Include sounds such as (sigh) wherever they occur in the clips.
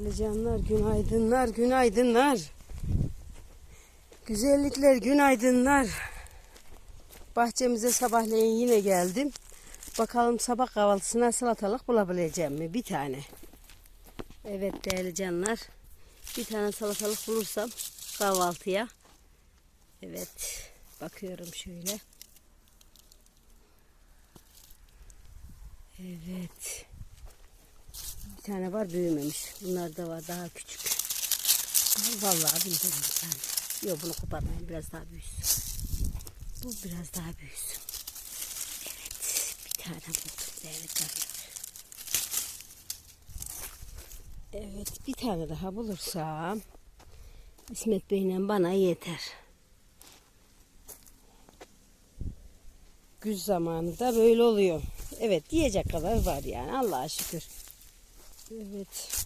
Değerli canlar, günaydınlar, günaydınlar. Güzellikler, günaydınlar. Bahçemize sabahleyin yine geldim. Bakalım sabah kahvaltısına salatalık bulabileceğim mi? Bir tane. Evet değerli canlar. Bir tane salatalık bulursam kahvaltıya. Evet. Bakıyorum şöyle. Evet. Bir tane var büyümemiş. Bunlar da var daha küçük. Vallahi bir tane. Yok bunu koparmayın biraz daha büyüsün. Bu biraz daha büyüsün. Evet bir tane buldum değerli canlar. Evet bir tane daha bulursam İsmet Bey'le bana yeter. Güz zamanında böyle oluyor. Evet diyecek kadar var yani Allah'a şükür. Evet.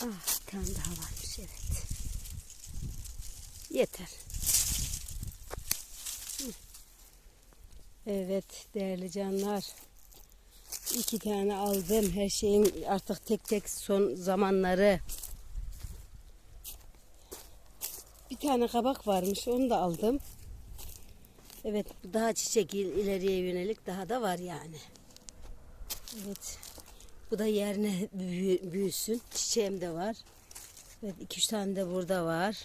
Ah bir tane daha varmış evet. Yeter. Evet değerli canlar. İki tane aldım. Her şeyin artık tek tek son zamanları. Bir tane kabak varmış. Onu da aldım. Evet daha çiçek il- ileriye yönelik daha da var yani. Evet. Bu da yerine büyü- büyüsün. Çiçeğim de var. Evet iki üç tane de burada var.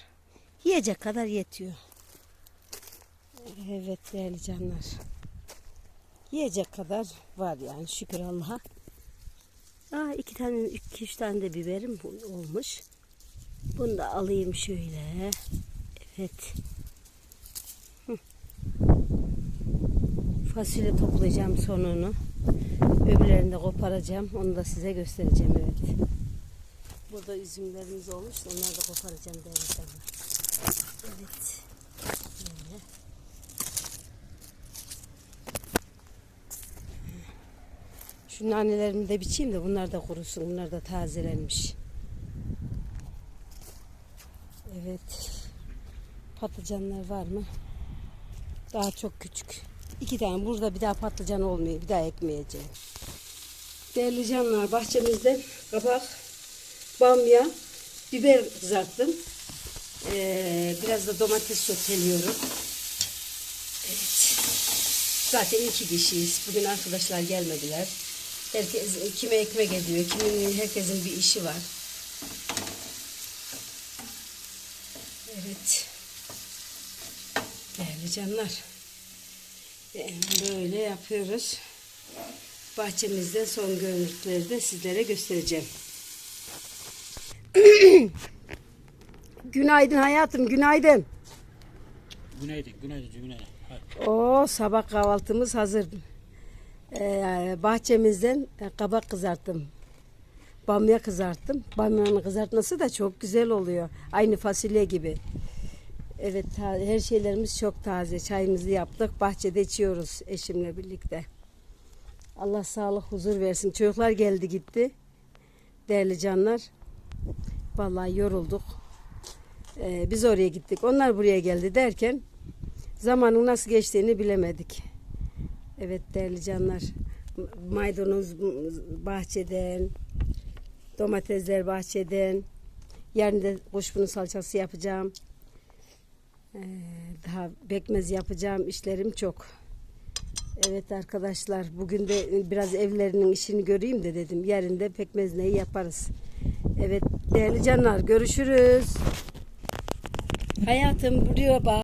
Yiyecek kadar yetiyor. Evet değerli canlar. Yiyecek kadar var yani şükür Allah'a. Aa, iki tane, iki üç tane de biberim olmuş. Bunu da alayım şöyle. Evet. Fasulye toplayacağım sonunu. Öbürlerini de koparacağım. Onu da size göstereceğim evet. Burada üzümlerimiz olmuş. Onları da koparacağım değerli. Evet. Böyle. Şu nanelerimi de biçeyim de bunlar da kurusun. Bunlar da tazelenmiş. Evet. Patlıcanlar var mı? Daha çok küçük. İki tane. Burada bir daha patlıcan olmuyor. Bir daha ekmeyeceğim. Değerli canlar bahçemizde kabak, bamya, biber kızarttım. Ee, biraz da domates soteliyorum. Evet. Zaten iki kişiyiz. Bugün arkadaşlar gelmediler. Herkes kime ekmek ediyor, kimin herkesin bir işi var. Evet. Değerli canlar. Böyle yapıyoruz. Bahçemizde son görüntüleri de sizlere göstereceğim. (clears throat) günaydın hayatım, günaydın. Günaydın, günaydın, günaydın. Hadi. O sabah kahvaltımız hazır. Ee, bahçemizden e, kabak kızarttım. Bamya kızarttım. Bamyanın kızartması da çok güzel oluyor. Aynı fasulye gibi. Evet her şeylerimiz çok taze. Çayımızı yaptık. Bahçede içiyoruz eşimle birlikte. Allah sağlık huzur versin. Çocuklar geldi gitti. Değerli canlar. Vallahi yorulduk. Ee, biz oraya gittik. Onlar buraya geldi derken zamanın nasıl geçtiğini bilemedik. Evet değerli canlar. Maydanoz bahçeden, domatesler bahçeden. Yarın da kuşburnu salçası yapacağım. Ee, daha bekmez yapacağım. İşlerim çok. Evet arkadaşlar bugün de biraz evlerinin işini göreyim de dedim. Yarın da pekmez neyi yaparız. Evet değerli canlar görüşürüz. Hayatım buraya bak.